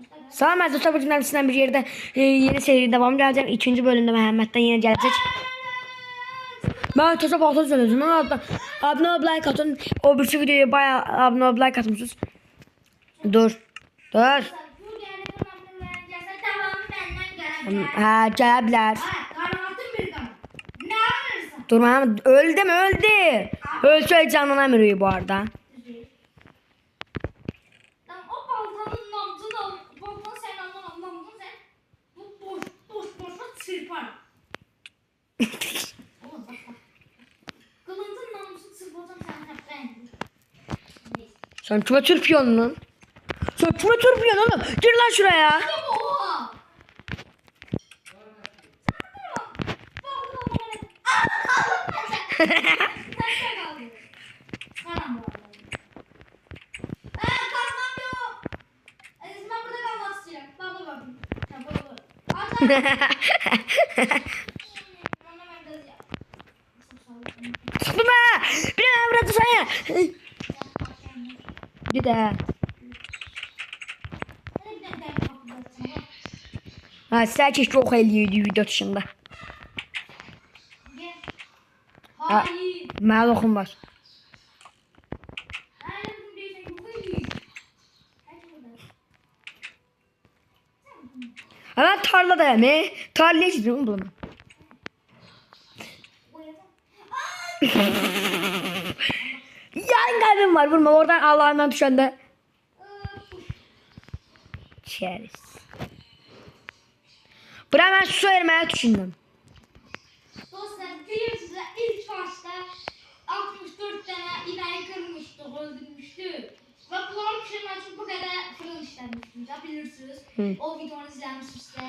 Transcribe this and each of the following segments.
Olun dostlar bugün hepsinden bir yerde e, yeni seri devam geleceğim. İkinci yine gelecek. Ben tasa bakta söyleyeceğim. Ben abone, abone ol like atın. O bir videoya bayağı abone ol like atmışsınız. Dur. Dur. Bu geldi tamamını vereceğiz. Devamı benden gelecek. Ha gelebler. Ha, karamatın bir kanı. Ne anlarsın? Dur Mehmet öldü mü öldü. Ölse canlanamıyor bu arada. Lan o baltanın nabzını baltanı sen anlamam nabzını sen bu boş boş boşa çırpar. Oğlum bak bak. Kılıncın namusunu çırpacağım sen hep ben. Neyse. Sen kime çırpıyorsun lan? Sen kime çırpıyorsun oğlum? Gir lan şuraya. Sıkma. Bir bırak sana. Bir kapatacağım. Ha sadece çok elliyordu video dışında. Hayır. Mənə buradan. Ha ben tarladayım. E? Tarlaya gidiyorum bunu. Yan kalbim var vurma oradan Allah'ından düşende. Şeriz. Bırak ben su vermeye düşündüm. Dostlar biliyorsunuz ilk başta 64 tane ineği kırmıştık, öldürmüştük. Ve bunları pişirmek için bu kadar fırın işlemiştik. Ya bilirsiniz. Hı. O videonu izlemişsinizsə.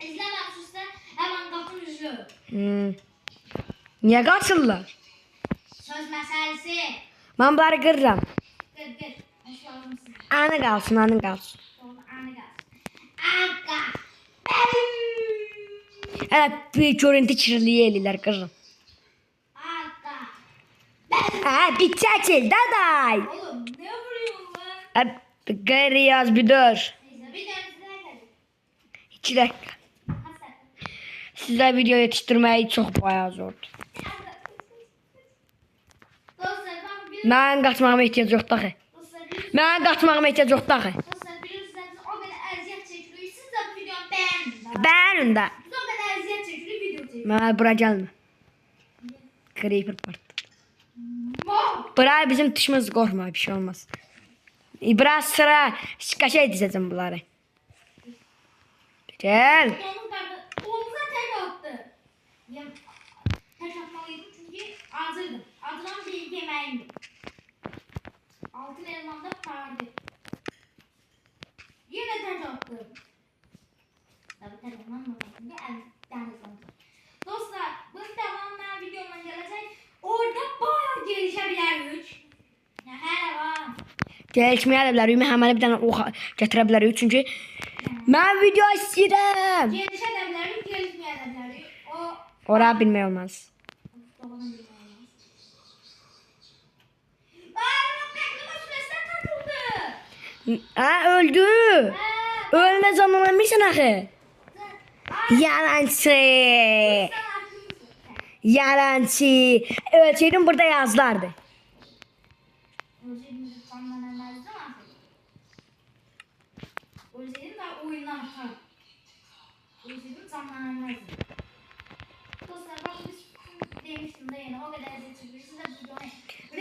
İzləməmişsinizsə hemen qapın üzü. Hmm. Niye kaçırlar? Söz meselesi. Ben bunları kırırım. Anı kalsın anı kalsın. Evet bir görüntü kirliliği eliler. Aga. Ha bir çekil daday. Oğlum ne vuruyorsun lan? Gayri bir dur. Neyse bir geldik. İki dakika. Size video yetiştirmeyi çok bayağı zordu. Dostlar ben bir Ben kaçmağıma ihtiyaç yok dahi. dostlar bir Ben kaçmağıma ihtiyaç yok dahi. dostlar bilirsiniz o kadar eziyet çekiyor. Siz de bu videoyu beğenin. Ben de. Biz o kadar eziyet çekiyor video çekiyor. Ben buraya gelme. Creeper part. Mo. Buraya bizim dışımız korkma bir şey olmaz. Biraz sıra kaşa edeceğim bunları. Gel. Tek atmalıydım çünkü hazırdım. Adılan bir yemeğimdi. Altın elmamda pardı. Yine tek attım. Tabii tek olmam mı? Şimdi el tane sandım. Dostlar bunun devamlı videoma gelecek. Orada bayağı gelişebilir güç. Ya hele var. Gelişmeye de bilir. Hemen bir tane oha getirebilir. Çünkü ben video istedim. Gelişebilir, gelişmeyebilir. O Oraya bilmeyi olmaz. Ha öldü. Ölmez anlamışsın ahı. Yalancı. Yalancı. Ölçeydin burada yazlardı.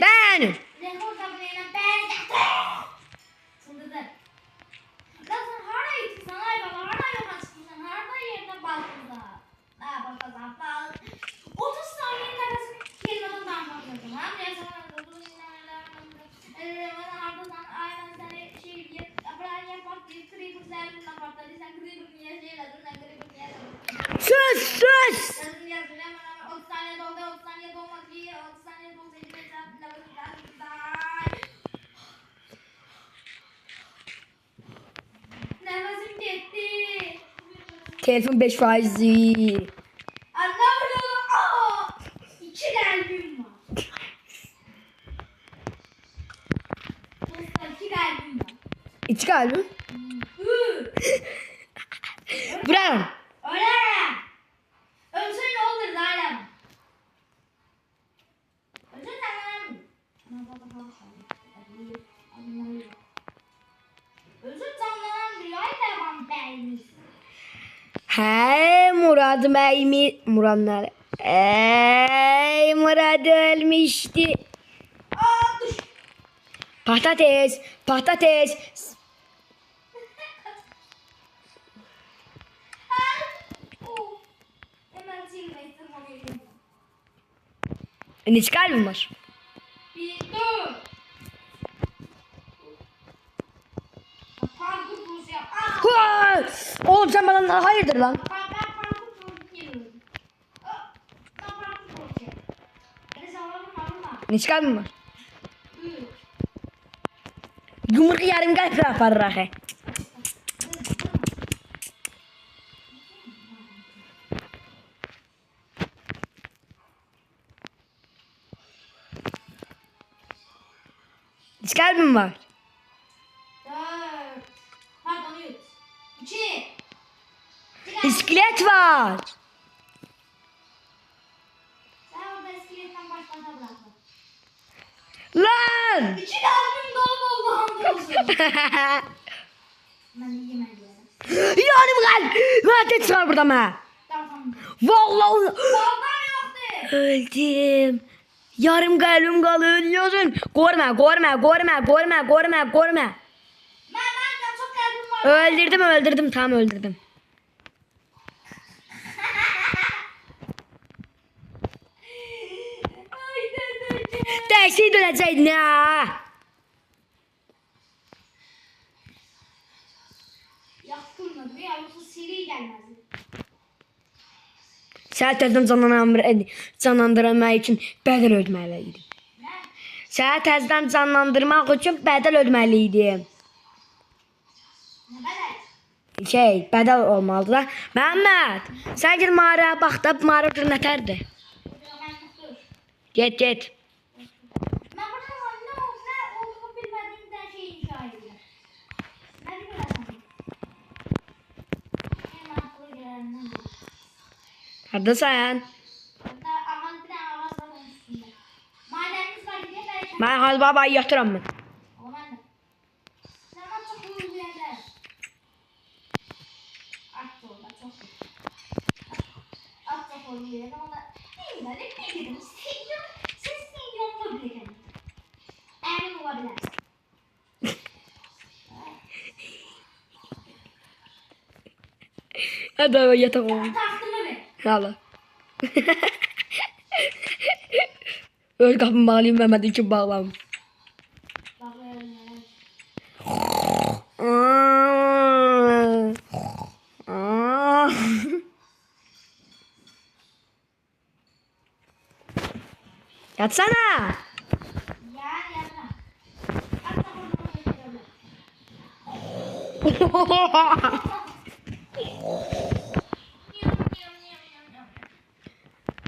Ben. Rekor kabinine ben Telefon 5 faizi. Anlamıyorum. Aa! İki kalbim var. Dostlar iki kalbim var. İki kalbim. Üç. Hey Murat Bey mi? Murat nerede? Ey Murat ölmüştü. Patates, patates. Ne kalbim var? Oğlum sen bana hayırdır lan? Var? Buyur. Yumurta yarım kalp yapar rahe. Ne kalbim var? Dört. Pardon üç. İki. İskelet var. Lan! İki kalbim dolu oldu hamdolsun. Ben yiyeyim elleri. Yarım kalp. Zaten çıkar buradan ha. Tamam. Vallahi öldüm. Yarım kalbim kaldı ölüyorsun. Görme, görme, görme, görme, görme, görme. Ben ben de çok kalbim var. Öldürdüm, öldürdüm. Tamam öldürdüm. Ay dedeciğim. Dersi döneceksin ya. Yaktırmadı ya yoksa seri gelmezdi. Səni təzədən canlandır canlandırmaq üçün bədəl ödəməli idim. Təzədən canlandırmaq üçün bədəl ödəməli idim. Şey, bədəl olmalıdır da. Məhəmməd, sən gir mağaraya bax da mağara dur nətərdir? Burada ben yoktur. Get, get. Ben burada var ne oldu ne olduğunu bilmediğimden şey inşa ediyor. Ne bilmiyorsun? En akıllı gelenden bu. Hardasan? Hatta ağız bir tane ağız var onun üstünde. Madenimiz var diye belki. Mən Hacı babayı yatıram mən. Ama ben de. Sen bana çok uygun bir yerde. At da orada çok iyi. At da koyun bir yerde ama değil mi? Ne bileyim. Stadium, siz stadyumda bile kendin. Emin olabilir. Hadi yatak oğlum. Yalla. Öl kapımı bağlayayım Mehmet için bağlam. Bak öyle. Yatsana. Gel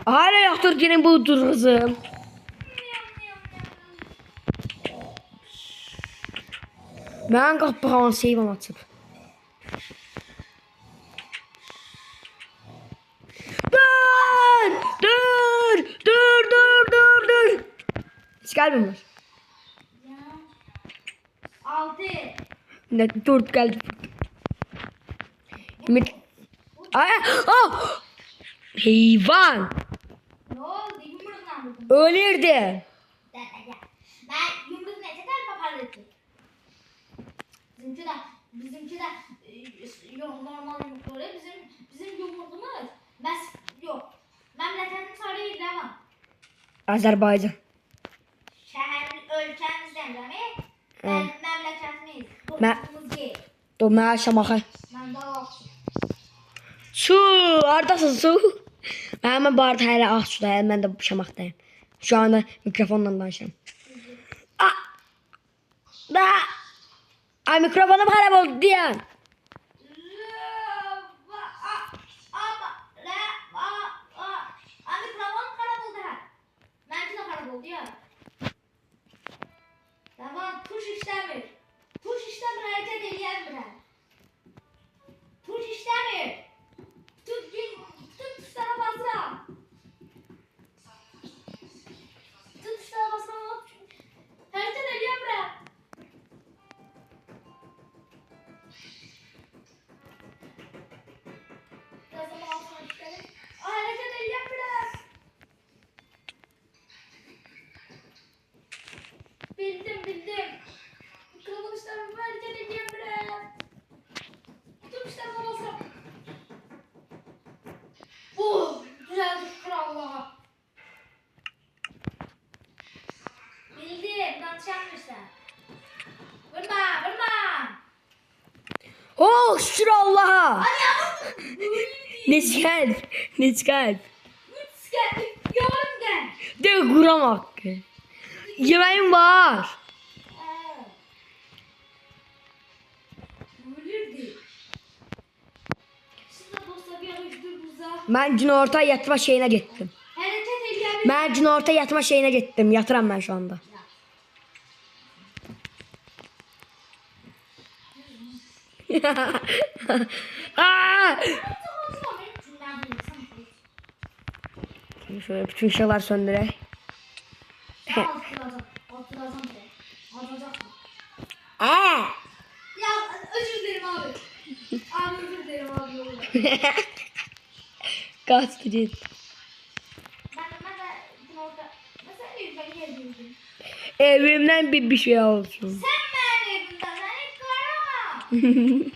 Hala yaktır senin bu dur kızım. Ben kapağını seyvam atıp. Dur! Dur! Dur dur dur dur. Hiç kalbim var. Altı. Ne dur geldi. Ümit. Ay! Ah! Hayvan! Ölürdü. Ben yumruğun ne kadar kaparlıktı. Bizimki de, bizimki de e, yok normal yumrukları. Bizim, bizim yumruğumuz mes yok. Memleketin sarıydı ama. Azerbaycan. Şehir ölkemizden değil mi? Ben memleketimiz. Ben- Dokumuz değil. Dur mən. Ben de yok. Su, haradasın su? Mən mən bu arada hələ ağ sudayım, mən də şamaqdayım. Şu anda mikrofonla danışıram. Ah! Da! Ay mikrofonum xarab oldu deyən. Abi karavan karab oldu ha. Benimki de karab oldu ya. Tamam tuş işlemi. Tuş işlemi hareket edeyim ben. Birazdan Oh şükür Allah'a. Ne çıkar? Ne çıkar? Üç gel. Yorum gel. De kuramak. Yemeğim var. Ben cin orta yatma şeyine gittim. Ben cin orta yatma şeyine gittim. Yatıram ben şu anda. Aa! Şimdi şöyle bütün ışıklar söndüre. Aa! Ya özür dilerim abi. Abi özür dilerim abi. Kaç gidin. Evimden bir bir şey olsun. Sen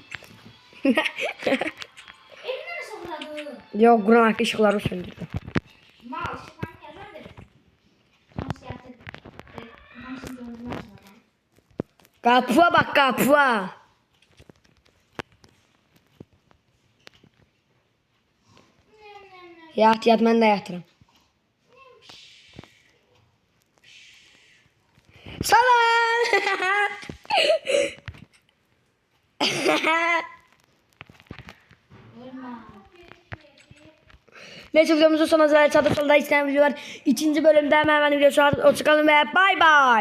Yok kuran ışıkları söndürdü. Kapıya bak kapıya. Yat yat ben de yatırım. Salam. Vurma. Neyse videomuzun sonuna kadar sağda solda isteyen videolar. ikinci bölümde hemen hemen video sonra hoşçakalın ve bay bay.